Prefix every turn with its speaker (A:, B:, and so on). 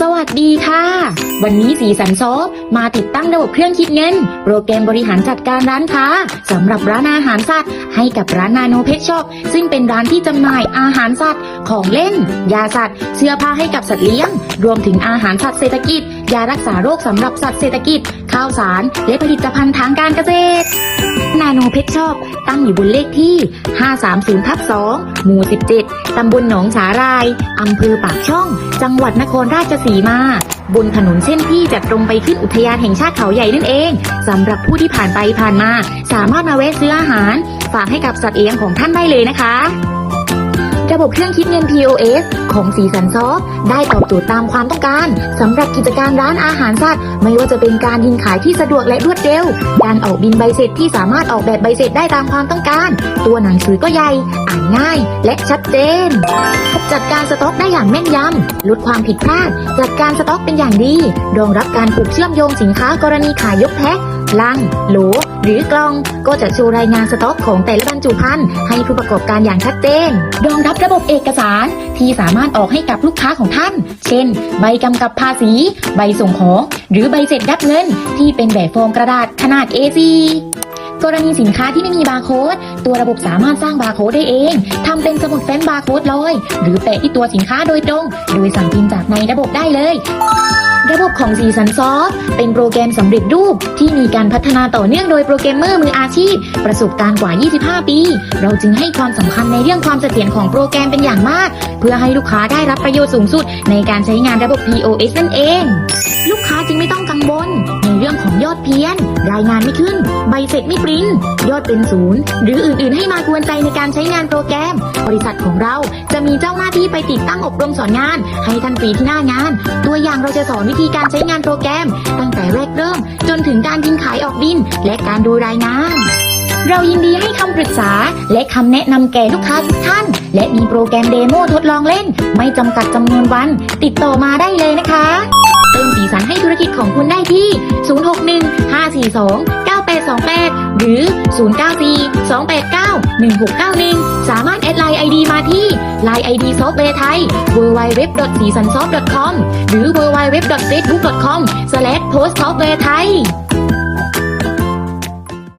A: สวัสดีค่ะ วันนี้สีสันซอฟมาติดตั้งระบบเครื่องคิดเงิน โปรแกรมบริหารจัดการร้านค้าสำหรับร้านอาหารสัตว์ ให้กับร้านนาโนเพชชอปซึ่งเป็นร้านที่จำหน่ายอาหารสัตว์ ของเล่น ยาสัตว์ เสื้อผ้าให้กับสัตว์เลี้ยง รวมถึงอาหารสัตว์เศรษฐกิจ ยารักษาโรคสำหรับสัตว์เศรษฐกิจ ข้าวสาร และผลิตภัณฑ์ทางการเกษตร นาโนเพชรชอบ ตั้งอยู่บนเลขที่ 530ทับ2หมู่ 17 ตำบลหนองสาราย อำเภอปากช่อง จังหวัดนครราชสีมา บนถนนเส้นที่จะตรงไปขึ้นอุทยานแห่งชาติเขาใหญ่นั่นเอง สำหรับผู้ที่ผ่านไปผ่านมา สามารถมาแวะซื้ออาหาร ฝากให้กับสัตว์เลี้ยงของท่านได้เลยนะคะ ระบบเครื่องคิดเงิน POS ของสีสันซอฟต์ได้ตอบโจทย์ตามความต้องการสำหรับกิจการร้านอาหารสัตว์ ไม่ว่าจะเป็นการยิงขายที่สะดวกและรวดเร็ว การออกบินใบเสร็จที่สามารถออกแบบใบเสร็จได้ตามความต้องการ ตัวหนังสือก็ใหญ่ อ่านง่ายและชัดเจน จัดการสต็อกได้อย่างแม่นยำลดความผิดพลาด จัดการสต็อกเป็นอย่างดี รองรับการผูกเชื่อมโยงสินค้ากรณีขายยกแพ็ค ลัง โหล หรือกล่อง ก็จะโชว์รายงานสต็อกของแต่ละบรรจุภัณฑ์ให้ผู้ประกอบการอย่างชัดเจน รองรับระบบเอกสารที่สามารถออกให้กับลูกค้าของท่าน เช่น ใบกำกับภาษี ใบส่งของ หรือใบเสร็จรับเงิน ที่เป็นแบบฟอร์มกระดาษขนาด A4 กรณีสินค้าที่ไม่มีบาร์โค้ด ตัวระบบสามารถสร้างบาร์โค้ดได้เองทำเป็นสมุดแฟ้มบาร์โค้ดลอย หรือแปะที่ตัวสินค้าโดยตรง โดยสั่งพิมพ์จากในระบบได้เลย ระบบของสีสันซอฟต์เป็นโปรแกรมสำเร็จรูปที่มีการพัฒนาต่อเนื่องโดยโปรแกรมเมอร์มืออาชีพ ประสบการณ์กว่า 25 ปี เราจึงให้ความสำคัญในเรื่องความเสถียรของโปรแกรมเป็นอย่างมาก เพื่อให้ลูกค้าได้รับประโยชน์สูงสุด ในการใช้งานระบบ POS นั่นเอง ลูกค้าจึงไม่ต้องกังวลในเรื่องของยอดเพี้ยน รายงานไม่ขึ้น ใบเสร็จไม่ปริ้น ยอดเป็นศูนย์ หรืออื่นๆ ให้มากวนใจในการใช้งานโปรแกรม บริษัทของเราจะมีเจ้าหน้าที่ไปติดตั้งอบรมสอนงาน ให้ทันฟรีที่หน้างาน ตัวอย่างเราจะสอนวิธีการใช้งานโปรแกรม ตั้งแต่แรกเริ่ม จนถึงการยิงขายออกบิน และการดูรายงานเรายินดีให้คำปรึกษาและคำแนะนำแก่ลูกค้าทุกท่าน และมีโปรแกรมเดโมทดลองเล่น ไม่จำกัดจำนวนวัน ติดต่อมาได้เลยนะคะ เติมสีสันให้ธุรกิจของคุณได้ที่ 061 542 9828 หรือ 094 289 1691 สามารถแอดไลน์ไอดีมาที่ Line ID ซอฟต์แวร์ไทย www. สีสันซอฟต์ .com หรือ www.facebook.com/postsoftware ไทย